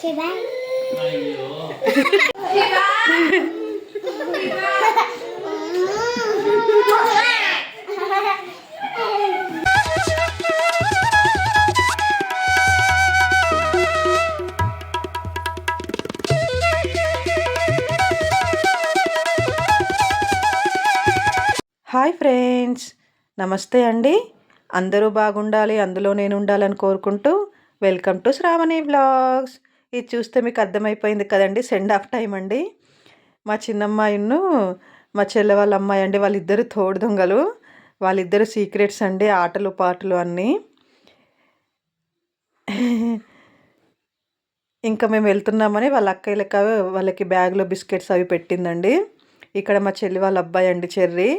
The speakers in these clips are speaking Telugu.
Hi friends. నమస్తే అండి. అందరూ బాగుండాలి అందులో నేను ఉండాలని కోరుకుంటూ వెల్కమ్ టు శ్రావణి బ్లాగ్స్. ఇది చూస్తే మీకు అర్థమైపోయింది కదండి సెండ్ ఆఫ్ టైం అండి. మా చిన్నమ్మాయిను మా చెల్లె వాళ్ళ అమ్మాయి అండి వాళ్ళిద్దరు తోడు దొంగలు. వాళ్ళిద్దరు సీక్రెట్స్ అండి ఆటలు పాటలు అన్నీ. ఇంకా మేము వెళ్తున్నామని వాళ్ళ అక్కయ్య వాళ్ళకి బ్యాగ్లో బిస్కెట్స్ అవి పెట్టిందండి. ఇక్కడ మా చెల్లి వాళ్ళ అబ్బాయి అండి చెర్రీ.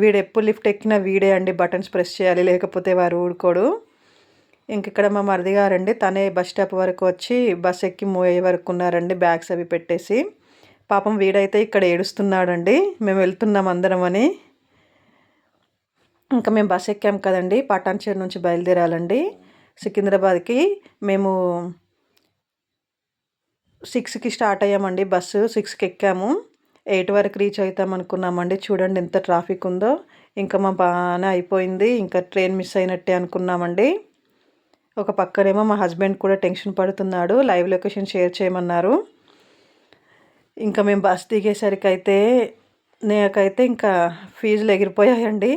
వీడు ఎప్పుడు లిఫ్ట్ ఎక్కినా వీడే అండి బటన్స్ ప్రెస్ చేయాలి లేకపోతే వారు ఊడుకోడు ఇంక ఇక్కడ మా మరిది గారండి. తనే బస్ స్టాప్ వరకు వచ్చి బస్ ఎక్కి మూవ్ అయ్యే వరకు ఉన్నారండి బ్యాగ్స్ అవి పెట్టేసి. పాపం వీడైతే ఇక్కడ ఏడుస్తున్నాడండి. మేము వెళ్తున్నాం అందరం అని. ఇంకా మేము బస్ ఎక్కాం కదండి. పటాన్చేరు నుంచి బయలుదేరాలండి. సికింద్రాబాద్కి మేము సిక్స్కి స్టార్ట్ అయ్యామండి బస్సు. సిక్స్కి ఎక్కాము. ఎయిట్ వరకు రీచ్ అవుతాం అనుకున్నామండి. చూడండి ఎంత ట్రాఫిక్ ఉందో. ఇంకా మా బాగానే అయిపోయింది. ఇంకా ట్రైన్ మిస్ అయినట్టే అనుకున్నామండి. ఒక పక్కనేమో మా హస్బెండ్ కూడా టెన్షన్ పడుతున్నాడు లైవ్ లొకేషన్ షేర్ చేయమన్నారు. ఇంకా మేము బస్ దిగేసరికి అయితే నాకైతే ఇంకా ఫీజులు ఎగిరిపోయాయండి.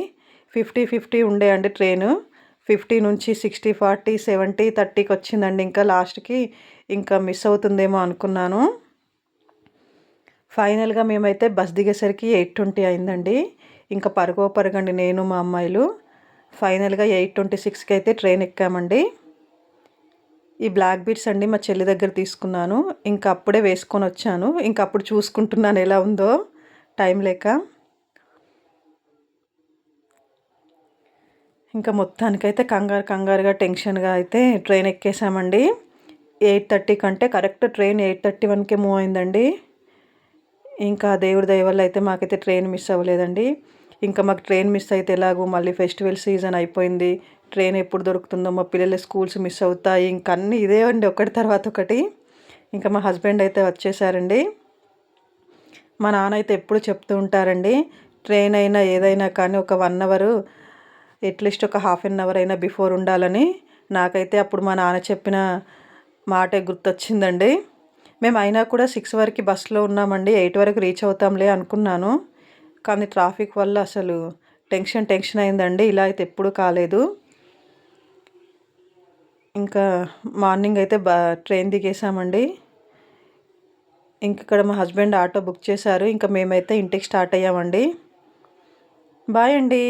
ఫిఫ్టీ ఫిఫ్టీ ఉండే అండి ట్రైను. ఫిఫ్టీ నుంచి సిక్స్టీ ఫార్టీ సెవెంటీ థర్టీకి వచ్చిందండి ఇంకా లాస్ట్కి. ఇంకా మిస్ అవుతుందేమో అనుకున్నాను. ఫైనల్గా మేమైతే బస్ దిగేసరికి ఎయిట్ ట్వంటీ అయిందండి. ఇంకా పరుగో పరగండి నేను మా అమ్మాయిలు. ఫైనల్గా ఎయిట్ ట్వంటీ సిక్స్కి అయితే ట్రైన్ ఎక్కామండి. ఈ బ్లాక్ బీట్స్ అండి మా చెల్లి దగ్గర తీసుకున్నాను. ఇంకా అప్పుడే వేసుకొని వచ్చాను. ఇంకా అప్పుడు చూసుకుంటున్నాను ఎలా ఉందో. టైం లేక. ఇంకా మొత్తానికైతే కంగారు కంగారుగా టెన్షన్గా అయితే ట్రైన్ ఎక్కేసామండి. ఎయిట్ థర్టీ కంటే కరెక్ట్ ట్రైన్ ఎయిట్ థర్టీ వన్కే మూవ్ అయిందండి. ఇంకా దేవుడి దయ వల్ల అయితే మాకైతే ట్రైన్ మిస్ అవ్వలేదండి. ఇంకా మాకు ట్రైన్ మిస్ అయితే ఎలాగో మళ్ళీ ఫెస్టివల్ సీజన్ అయిపోయింది. ట్రైన్ ఎప్పుడు దొరుకుతుందో మా పిల్లల స్కూల్స్ మిస్ అవుతాయి. ఇంక అన్నీ ఇదే అండి ఒకటి తర్వాత ఒకటి. ఇంకా మా హస్బెండ్ అయితే వచ్చేసారండి. మా నాన్న అయితే ఎప్పుడు చెప్తూ ఉంటారండి ట్రైన్ అయినా ఏదైనా కానీ ఒక వన్ అవరు అట్లీస్ట్ ఒక హాఫ్ అన్ అవర్ అయినా బిఫోర్ ఉండాలని. నాకైతే అప్పుడు మా నాన్న చెప్పిన మాటే గుర్తొచ్చిందండి. మేము అయినా కూడా సిక్స్ వరకు బస్సులో ఉన్నామండి ఎయిట్ వరకు రీచ్ అవుతాంలే అనుకున్నాను. కానీ ట్రాఫిక్ వల్ల అసలు టెన్షన్ టెన్షన్ అయిందండి. ఇలా అయితే ఎప్పుడు కాలేదు. ఇంకా మార్నింగ్ అయితే బా ట్రైన్ దిగేసామండి ఇంక ఇక్కడ మా హస్బెండ్ ఆటో బుక్ చేశారు. ఇంకా మేమైతే ఇంటికి స్టార్ట్ అయ్యామండి. బాయ్ అండి.